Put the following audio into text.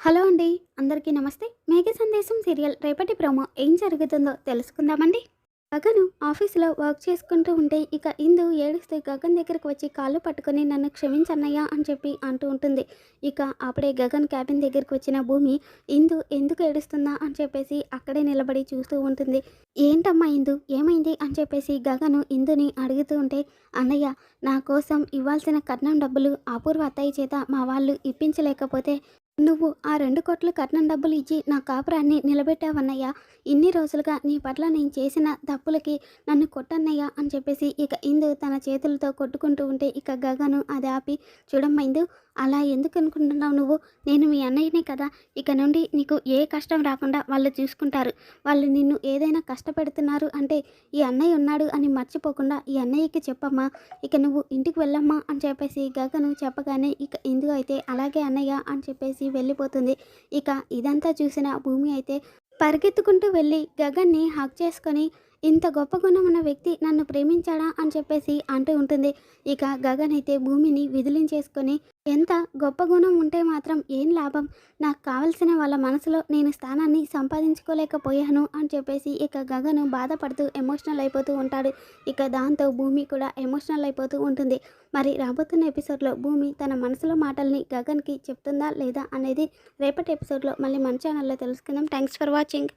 Hello అండి అందరికీ నమస్తే. మేఘ సందేశం సీరియల్ రేపటి ప్రోమో ఏం జరుగుతుందో తెలుసుకుందామండి. గగను ఆఫీసులో వర్క్ చేసుకుంటూ ఉంటే ఇక ఇందు ఏడుస్తూ గగన్ దగ్గరకు వచ్చి కాళ్ళు పట్టుకొని నన్ను క్షమించన్నయ్యా అని చెప్పి అంటూ ఉంటుంది. ఇక అప్పుడే గగన్ క్యాబిన్ దగ్గరికి వచ్చిన భూమి ఇందు ఎందుకు ఏడుస్తుందా అని చెప్పేసి అక్కడే నిలబడి చూస్తూ ఉంటుంది. ఏంటమ్మా ఇందు? ఏమైంది? అని చెప్పేసి గగను ఇందుని అడుగుతూ ఉంటే అన్నయ్య నా కోసం ఇవ్వాల్సిన కట్నం డబ్బులు అపూర్వ అత్తయ్య చేత మా వాళ్ళు ఇప్పించలేకపోతే నువ్వు ఆ రెండు కోట్లు కట్నం డబ్బులు ఇచ్చి నా కాపురాన్ని నిలబెట్టావన్నయ్యా. ఇన్ని రోజులుగా నీ పట్ల నేను చేసిన తప్పులకి నన్ను కొట్టన్నయ్యా అని చెప్పేసి ఇక ఇందు తన చేతులతో కొట్టుకుంటూ ఉంటే ఇక గగను అది ఆపి చూడమ్మైందు అలా ఎందుకు అనుకుంటున్నావు నువ్వు? నేను మీ అన్నయ్యనే కదా. ఇక నుండి నీకు ఏ కష్టం రాకుండా వాళ్ళు చూసుకుంటారు. వాళ్ళు నిన్ను ఏదైనా కష్టపెడుతున్నారు అంటే ఈ అన్నయ్య ఉన్నాడు అని మర్చిపోకుండా ఈ అన్నయ్యకి చెప్పమ్మా. ఇక నువ్వు ఇంటికి వెళ్ళమ్మా అని చెప్పేసి గగను చెప్పగానే ఇక ఇందు అయితే అలాగే అన్నయ్య అని చెప్పేసి వెళ్ళిపోతుంది. ఇక ఇదంతా చూసిన భూమి అయితే పరిగెత్తుకుంటూ వెళ్ళి గగన్ని హక్ చేసుకొని ఇంత గొప్ప గుణం ఉన్న వ్యక్తి నన్ను ప్రేమించాడా అని చెప్పేసి అంటూ ఉంటుంది. ఇక గగన్ అయితే భూమిని విధులించేసుకొని ఎంత గొప్ప గుణం ఉంటే మాత్రం ఏం లాభం? నాకు కావలసిన వాళ్ళ మనసులో నేను స్థానాన్ని సంపాదించుకోలేకపోయాను అని చెప్పేసి ఇక గగను బాధపడుతూ ఎమోషనల్ అయిపోతూ ఉంటాడు. ఇక దాంతో భూమి కూడా ఎమోషనల్ అయిపోతూ ఉంటుంది. మరి రాబోతున్న ఎపిసోడ్లో భూమి తన మనసులో మాటల్ని గగన్కి చెప్తుందా లేదా అనేది రేపటి ఎపిసోడ్లో మళ్ళీ మన ఛానల్లో తెలుసుకుందాం. Thanks for watching